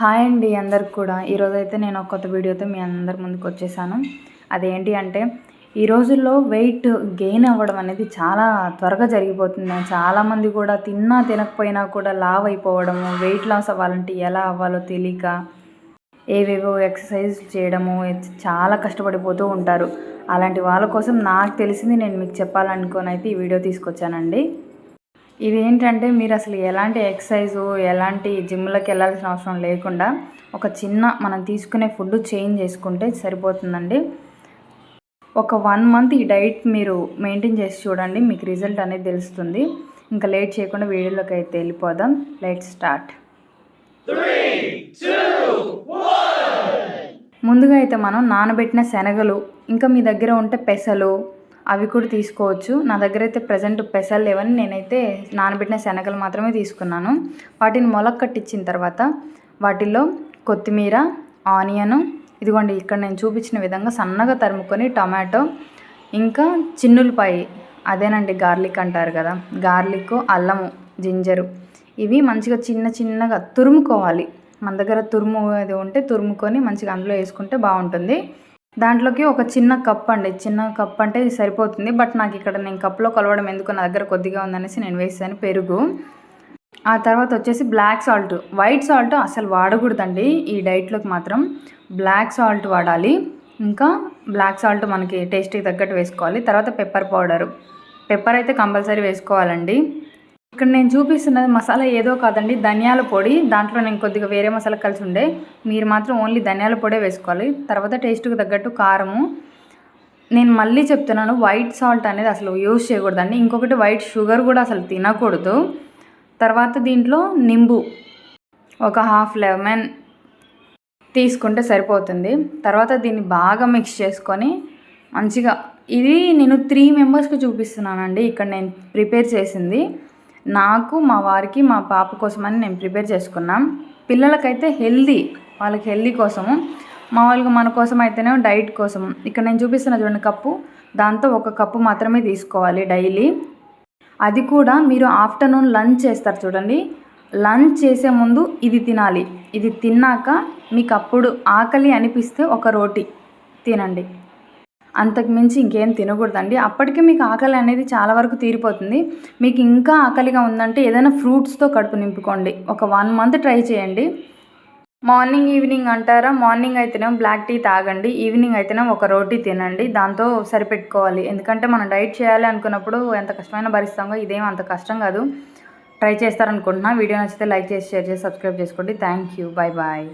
Hi అండి అందరికి కూడా. ఈరోజైతే నేను ఒక కొత్త వీడియోతో మీ అందరి ముందుకు వచ్చేసాను. అదేంటి అంటే ఈ రోజుల్లో వెయిట్ గెయిన్ అవ్వడం అనేది చాలా త్వరగా జరిగిపోతుంది. చాలామంది కూడా తిన్నా తినకపోయినా కూడా లావ్ అయిపోవడము వెయిట్ లాస్ అవ్వాలంటే ఎలా అవ్వాలో తెలియక ఏవేవో ఎక్సర్సైజ్ చేయడము చాలా కష్టపడిపోతూ ఉంటారు. అలాంటి వాళ్ళ కోసం నాకు తెలిసింది నేను మీకు చెప్పాలనుకొని అయితే ఈ వీడియో తీసుకొచ్చానండి. ఇదేంటంటే మీరు అసలు ఎలాంటి ఎక్సర్సైజు ఎలాంటి జిమ్లకు వెళ్ళాల్సిన అవసరం లేకుండా ఒక చిన్న మనం తీసుకునే ఫుడ్ చేంజ్ చేసుకుంటే సరిపోతుందండి. ఒక వన్ మంత్ ఈ డైట్ మీరు మెయింటైన్ చేసి చూడండి మీకు రిజల్ట్ అనేది తెలుస్తుంది. ఇంకా లేట్ చేయకుండా వీడియోలోకి అయితే వెళ్ళిపోదాం. Let start. ముందుగా అయితే మనం నానబెట్టిన శనగలు ఇంకా మీ దగ్గర ఉంటే పెసలు అవి కూడా తీసుకోవచ్చు. నా దగ్గర అయితే ప్రజెంట్ పెసలు లేవని నేనైతే నానబెట్టిన శనగలు మాత్రమే తీసుకున్నాను. వాటిని మొలక కట్టించిన తర్వాత వాటిల్లో కొత్తిమీర ఆనియను ఇదిగోండి ఇక్కడ నేను చూపించిన విధంగా సన్నగా తరుముకొని టమాటో ఇంకా చిన్నులపాయి అదేనండి గార్లిక్ అంటారు కదా గార్లిక్ అల్లము జింజరు ఇవి మంచిగా చిన్న చిన్నగా తురుముకోవాలి. మన దగ్గర తురుము అది ఉంటే తురుముకొని మంచిగా అందులో వేసుకుంటే బాగుంటుంది. దాంట్లోకి ఒక చిన్న కప్ అండి. చిన్న కప్ అంటే సరిపోతుంది. బట్ నాకు ఇక్కడ నేను కప్లో కలవడం ఎందుకు? నా దగ్గర కొద్దిగా ఉందనేసి నేను వేసాను పెరుగు. ఆ తర్వాత వచ్చేసి బ్లాక్ సాల్ట్. వైట్ సాల్ట్ అసలు వాడకూడదండి. ఈ డైట్లోకి మాత్రం బ్లాక్ సాల్ట్ వాడాలి. ఇంకా బ్లాక్ సాల్ట్ మనకి టేస్ట్కి తగ్గట్టు వేసుకోవాలి. తర్వాత పెప్పర్ పౌడరు. పెప్పర్ అయితే కంపల్సరీ వేసుకోవాలండి. ఇక్కడ నేను చూపిస్తున్నది మసాలా ఏదో కాదండి ధనియాల పొడి. దాంట్లో నేను కొద్దిగా వేరే మసాలా కలిసి ఉండే. మీరు మాత్రం ఓన్లీ ధనియాల పొడే వేసుకోవాలి. తర్వాత టేస్ట్కి తగ్గట్టు కారము. నేను మళ్ళీ చెప్తున్నాను వైట్ సాల్ట్ అనేది అసలు యూజ్ చేయకూడదండి. ఇంకొకటి వైట్ షుగర్ కూడా అసలు తినకూడదు. తర్వాత దీంట్లో నింబు ఒక హాఫ్ లెమన్ తీసుకుంటే సరిపోతుంది. తర్వాత దీన్ని బాగా మిక్స్ చేసుకొని మంచిగా ఇది నేను త్రీ మెంబర్స్కి చూపిస్తున్నానండి. ఇక్కడ నేను ప్రిపేర్ చేసింది. నాకు మా వారికి మా పాప కోసమని నేను ప్రిపేర్ చేసుకున్నాం. పిల్లలకైతే హెల్దీ వాళ్ళకి హెల్దీ కోసము. మామూలుగా మన కోసం అయితేనే డైట్ కోసం ఇక్కడ నేను చూపిస్తున్న చూడండి కప్పు. దాంతో ఒక కప్పు మాత్రమే తీసుకోవాలి డైలీ. అది కూడా మీరు ఆఫ్టర్నూన్ లంచ్ చేస్తారు చూడండి. లంచ్ చేసే ముందు ఇది తినాలి. ఇది తిన్నాక మీకు అప్పుడు ఆకలి అనిపిస్తే ఒక రోటీ తినండి. అంతకు మించి ఇంకేం తినకూడదండి. అప్పటికే మీకు ఆకలి అనేది చాలా వరకు తీరిపోతుంది. మీకు ఇంకా ఆకలిగా ఉందంటే ఏదైనా ఫ్రూట్స్తో కడుపు నింపుకోండి. ఒక వన్ మంత్ ట్రై చేయండి. మార్నింగ్ ఈవినింగ్ అంటారా? మార్నింగ్ అయితేనే బ్లాక్ టీ తాగండి. ఈవినింగ్ అయితేనే ఒక రోటీ తినండి. దాంతో సరిపెట్టుకోవాలి. ఎందుకంటే మనం డైట్ చేయాలి అనుకున్నప్పుడు ఎంత కష్టమైనా భరిస్తామో ఇదేం అంత కష్టం కాదు. ట్రై చేస్తారనుకుంటున్నా. వీడియో నచ్చితే లైక్ చేసి షేర్ చేసి సబ్స్క్రైబ్ చేసుకోండి. Thank you. Bye bye.